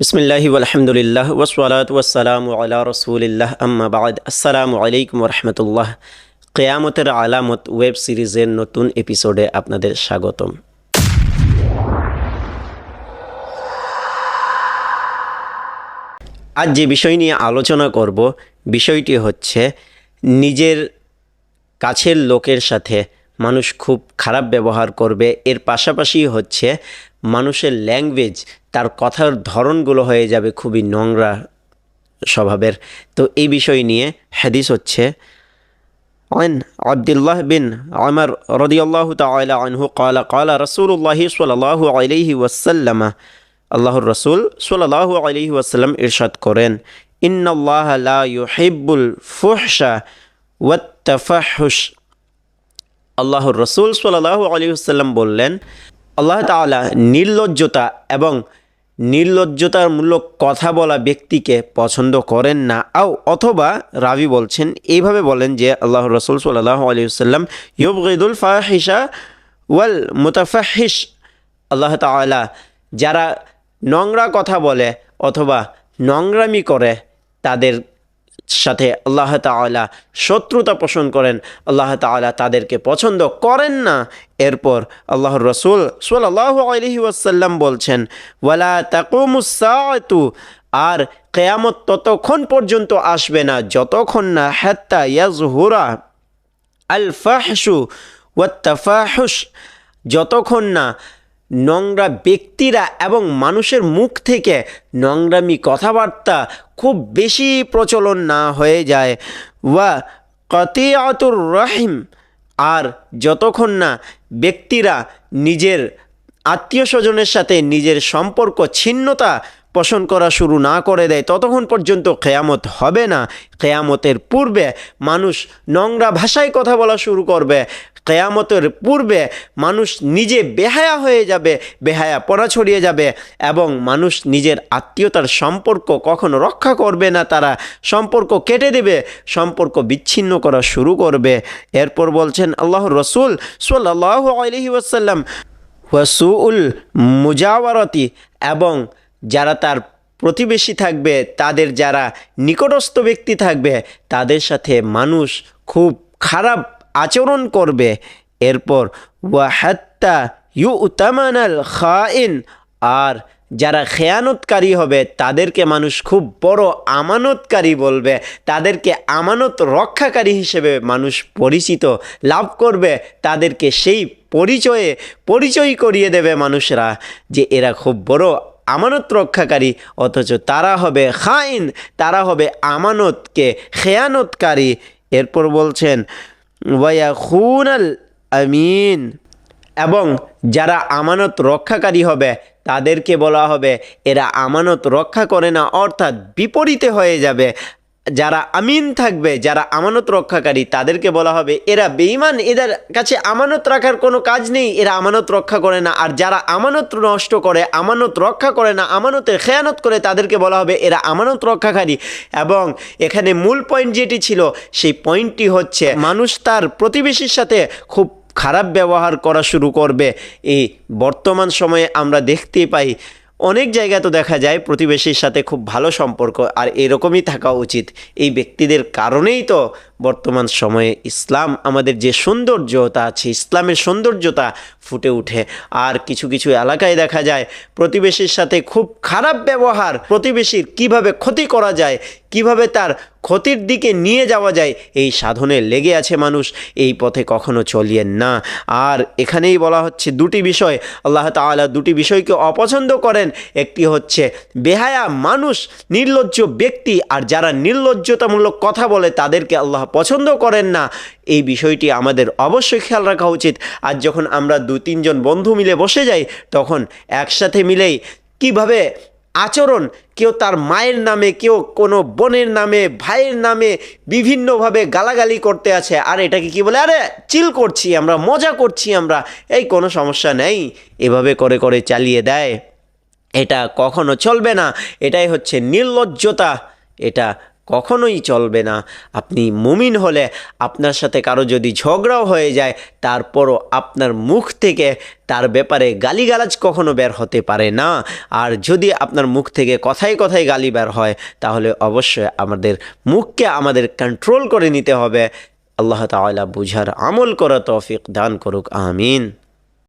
বিসমিল্লাহি আলহামদুলিল্লাহ ওসলাত ওয়াসালামু আলা রসুলিল্লাহ আম্মা বাদ আসসালামু আলাইকুম রহমতুল্লাহ কেয়ামতের আলামত ওয়েব সিরিজের নতুন এপিসোডে আপনাদের স্বাগতম। আজ যে বিষয় নিয়ে আলোচনা করব, বিষয়টি হচ্ছে নিজের কাছের লোকের সাথে মানুষ খুব খারাপ ব্যবহার করবে এর পাশাপাশি হচ্ছে মানুষের ল্যাঙ্গুয়েজ তার কথার ধরনগুলো হয়ে যাবে খুবই নোংরা স্বভাবের তো এই বিষয় নিয়ে হাদিস হচ্ছে عن عبد الله بن عمر رضي الله تعالى عنه قال قال رسول الله صلى الله عليه وسلم আল্লাহর রসুল সাল্লাহ আলহি ওয়াসাল্লাম ইরশাদ করেন ইন্নাল্লাহ লা ইউহিব্বুল ফুহশা ওয়াত্তাফাহুশ আল্লাহর রসুল সাল্লাহ আলী সাল্লাম বললেন, আল্লাহ তাআলা নির্লজ্জতা এবং নির্লজ্জতামূলক কথা বলা ব্যক্তিকে পছন্দ করেন না। আও অথবা রাবি বলছেন, এইভাবে বলেন যে আল্লাহ রসুল সাল্লাহ আলী সাল্লাম ইয়বগিদুল ফাহিসা ওয়াল মুতাফাহিস আল্লাহ তাআলা যারা নোংরা কথা বলে অথবা নোংরামি করে, তাদের সাথে আল্লাহ তাআলা শত্রুতা পোষণ করেন। আল্লাহ তাআলা তাদেরকে পছন্দ করেন না। এরপর আল্লাহর রসুল সাল্লাহ আলহি ওয়াসাল্লাম বলছেন, ওয়ালা তাকুমুসাতু আর কেয়ামত ততক্ষণ পর্যন্ত আসবে না, যতক্ষণ না হ্যাত্তা ইয়াজহুরা আল ফাহসু ওয়াত্তাফাহুস যতক্ষণ না নোংরা ব্যক্তিরা এবং মানুষের মুখ থেকে নোংরামি কথাবার্তা খুব বেশি প্রচলন না হয়ে যায়। ওয়া কতিয়াতুর রহিম, আর যতক্ষণ না ব্যক্তিরা নিজের আত্মীয় স্বজনের সাথে নিজের সম্পর্ক ছিন্নতা পোষণ করা শুরু না করে দেয়, ততক্ষণ পর্যন্ত কেয়ামত হবে না। কেয়ামতের পূর্বে মানুষ নোংরা ভাষায় কথা বলা শুরু করবে। কেয়ামতের পূর্বে মানুষ নিজে বেহায়া হয়ে যাবে, বেহায়া পড়া ছড়িয়ে যাবে এবং মানুষ নিজের আত্মীয়তার সম্পর্ক কখনো রক্ষা করবে না, তারা সম্পর্ক কেটে দেবে, সম্পর্ক বিচ্ছিন্ন করা শুরু করবে। এরপর বলছেন আল্লাহ রসুল সাল্লাহ আলহি ওয়াসাল্লাম ওয়াসুউল মুজাওয়ারতি এবং যারা তার প্রতিবেশী থাকবে, তাদের যারা নিকটস্থ ব্যক্তি থাকবে, তাদের সাথে মানুষ খুব খারাপ আচরণ করবে। এরপর, ওয়াহাত্তা ইউ উতামানাল খাইন, আর যারা খেয়ানতকারী হবে, তাদেরকে মানুষ খুব বড় আমানতকারী বলবে। তাদেরকে আমানত রক্ষাকারী হিসেবে মানুষ পরিচিত লাভ করবে। তাদেরকে সেই পরিচয়ে পরিচয় করিয়ে দেবে মানুষরা যে এরা খুব বড় আমানত রক্ষাকারী, অথচ তারা হবে খাইন, তারা হবে আমানতকে খেয়ানতকারী। এরপর বলছেন ওয়া খুনাল আমিন। এবং যারা আমানত রক্ষাকারী হবে, তাদেরকে বলা হবে, এরা আমানত রক্ষা করে না, অর্থাৎ বিপরীতে হয়ে যাবে। যারা আমিন থাকবে, যারা আমানত রক্ষাকারী, তাদেরকে বলা হবে, এরা বেঈমান, এদের কাছে আমানত রাখার কোনো কাজ নেই, এরা আমানত রক্ষা করে না। আর যারা আমানত নষ্ট করে, আমানত রক্ষা করে না, আমানতের খেয়ানত করে, তাদেরকে বলা হবে, এরা আমানত রক্ষাকারী। এবং এখানে মূল পয়েন্ট যেটি ছিল, সেই পয়েন্টটি হচ্ছে, মানুষ তার প্রতিবেশীর সাথে খুব খারাপ ব্যবহার করা শুরু করবে। এই বর্তমান সময়ে আমরা দেখতে পাই অনেক জায়গা তো দেখা যায় প্রতিবেশীর সাথে খুব ভালো সম্পর্ক আর এরকমই থাকা উচিত। এই ব্যক্তিদের কারণেই তো বর্তমান সময়ে ইসলাম আমাদের যে সৌন্দর্যতা আছে, ইসলামের সৌন্দর্যতা ফুটে উঠে আর কিছু কিছু এলাকায় দেখা যায়, প্রতিবেশীর সাথে খুব খারাপ ব্যবহার, প্রতিবেশীর কীভাবে ক্ষতি করা যায়, কীভাবে তার ক্ষতির দিকে নিয়ে যাওয়া যায়, এই সাধনে লেগে আছে মানুষ, এই পথে কখনো চলিয়েন না। আর এখানেই বলা হচ্ছে দুটি বিষয়, আল্লাহ তাআলা দুটি বিষয়কে অপছন্দ করেন, একটি হচ্ছে বেহায়া মানুষ, নির্লজ্জ ব্যক্তি, আর যারা নির্লজ্জতামূলক কথা বলে তাদেরকে আল্লাহ পছন্দ করেন না। এই বিষয়টি আমাদের অবশ্যই খেয়াল রাখা উচিত। আর যখন আমরা দু তিনজন বন্ধু মিলে বসে যাই, তখন একসাথে মিলেই কীভাবে আচরণ, কেউ তার মায়ের নামে, কেউ কোনো বোনের নামে, ভাইয়ের নামে বিভিন্নভাবে গালাগালি করতে আছে। আর এটাকে কি বলে? আরে, চিল করছি আমরা, মজা করছি আমরা। এই কোনো সমস্যা নেই। এভাবে করে করে চালিয়ে দেয়। এটা কখনো চলবে না। এটাই হচ্ছে নির্লজ্জতা। এটা কখনোই চলবে না। আপনি মুমিন হলে আপনার সাথে কারও যদি ঝগড়াও হয়ে যায়, তারপরও আপনার মুখ থেকে তার ব্যাপারে গালিগালাজ কখনো বের হতে পারে না। আর যদি আপনার মুখ থেকে কথায় কথায় গালি বের হয়, তাহলে অবশ্যই আমাদের মুখকে আমাদের কন্ট্রোল করে নিতে হবে। আল্লাহ তাআলা বুঝার আমল করা তৌফিক দান করুক, আমিন।